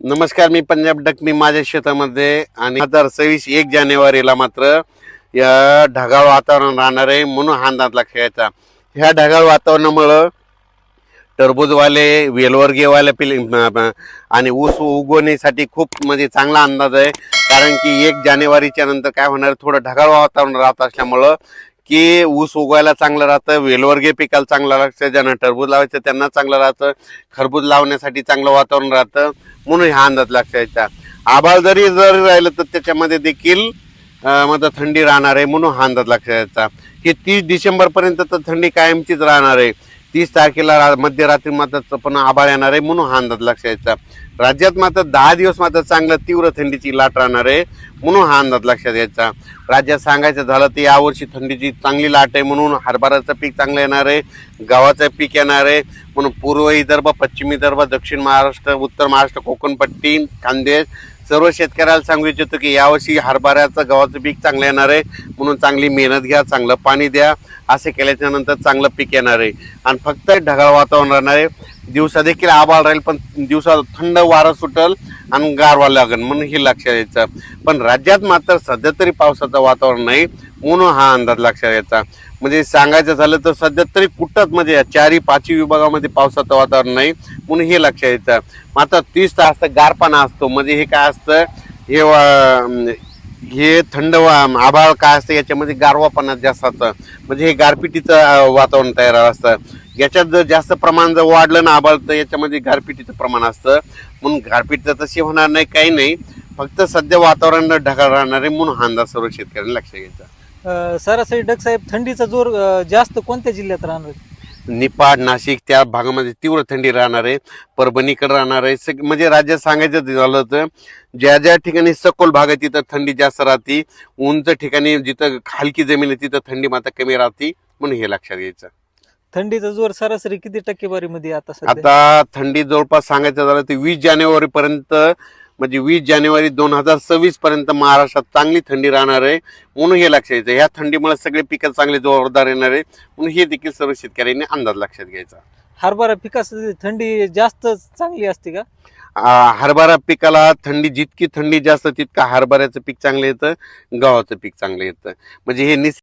नमस्कार मी पंजाब डक मी माझ्या शेतामध्ये आणि हजार सव्वीस एक जानेवारीला मात्र या ढगाळ वातावरण राहणार आहे म्हणून हा अंदाजला खेळायचा. ह्या ढगाळ वातावरणामुळं टरबूजवाले वेलवर्गीयवाले पिल आणि ऊस उगवण्यासाठी खूप म्हणजे चांगला अंदाज आहे. कारण की एक जानेवारीच्या नंतर काय होणार थोडं ढगाळ वातावरण राहत असल्यामुळं की ऊस उगवायला चांगलं राहतं वेलवर्गीय पिकाला चांगलं लागतं ज्यांना टरबूज लावायचं त्यांना चांगलं राहतं खरबूज लावण्यासाठी चांगलं वातावरण राहतं म्हणून हा अंदाज लागता आभाळ जरी जरी राहिलं तर त्याच्यामध्ये देखील अं, मध्ये थंडी राहणार आहे म्हणून हा अंदाज लक्षात यायचा की तीस डिसेंबरपर्यंत तर थंडी कायमचीच राहणार आहे. तीस तारखेला रा- मध्यरात्री मात्र पण आभाळ येणार आहे म्हणून हा अंदाज लक्षात यायचा. राज्यात मात्र दहा दिवस मात्र चांगलं तीव्र थंडीची लाट राहणार आहे म्हणून हा अंदाज लक्षात यायचा. राज्यात सांगायचं झालं तर यावर्षी थंडीची चांगली लाट आहे म्हणून हरभऱ्याचं पीक चांगलं येणार आहे गव्हाचं पीक येणार आहे म्हणून पूर्व विदर्भ पश्चिम विदर्भ दक्षिण महाराष्ट्र उत्तर महाराष्ट्र कोकणपट्टी खानदेश सर्व शेतकऱ्याला सांगू इच्छितो की यावर्षी हरभऱ्याचं गव्हाचं पीक चांगलं येणार आहे. म्हणून चांगली मेहनत घ्या चांगलं पाणी द्या. असे केल्याच्यानंतर चांगलं पीक येणार आहे. आणि फक्त ढगाळ वातावरण राहणार आहे. दिवसा देखील आभाळ राहील पण दिवसा थंड वारं सुटल आणि गारवा लागेल म्हणून हे लक्षात यायचं. पण राज्यात मात्र सध्या तरी पावसाचं वातावरण नाही म्हणून हा अंदाज लक्षात यायचा. म्हणजे सांगायचं झालं तर सध्या तरी कुठंच म्हणजे चारी चारही पाचही विभागामध्ये पावसाचं वातावरण नाही म्हणून हे लक्षात यायचं. मात्र तीस तास तर गारपाना असतो. म्हणजे हे काय असतं? हे हे थंड आभाळ काय असतं याच्यामध्ये गारवापणा जास्त असतं. म्हणजे हे गारपिटीचं वातावरण तयार असतं. याच्यात जर जास्त प्रमाण जर वाढलं ना आभाळ तर याच्यामध्ये गारपिटीचं प्रमाण असतं. म्हणून गारपीट तर तशी होणार नाही काही नाही. फक्त सध्या वातावरण ढगाळ राहणार आहे म्हणून हा अंदाज सर्व शेतकऱ्यांनी लक्षात घ्यायचा. सरासरी डग साहेब थंडीचा जोर जास्त कोणत्या जिल्ह्यात राहणार? निपाड नाशिक त्या भागामध्ये तीव्र थंडी राहणार आहे परभणीकडे राहणार आहे. सग- म्हणजे राज्यात सांगायचं झालं तर ज्या ज्या ठिकाणी सखोल भाग आहे तिथं थंडी जास्त राहते. उंच ठिकाणी जिथं हलकी जमीन आहे तिथं थंडी मात्र कमी राहते. म्हणून हे लक्षात घ्यायचं. थंडीचा जोर सरासरी किती टक्केवारीमध्ये आता आता थंडी जवळपास सांगायचं झालं तर वीस जानेवारी पर्यंत म्हणजे वीस जानेवारी दोन हजार सव्वीस पर्यंत महाराष्ट्रात चांगली थंडी राहणार आहे म्हणून हे लक्षात घ्यायचं ह्या थंडीमुळे सगळे पिकं चांगले जोरदार येणार आहे म्हणून हे देखील सर्व शेतकऱ्यांनी अंदाज लक्षात घ्यायचा. हरभरा पिकासाठी थंडी जास्त चांगली असते का? हरभरा पिकाला थंडी जितकी थंडी जास्त तितका हरभऱ्याचं पीक चांगलं येतं गव्हाचं पीक चांगलं येतं. म्हणजे हे निस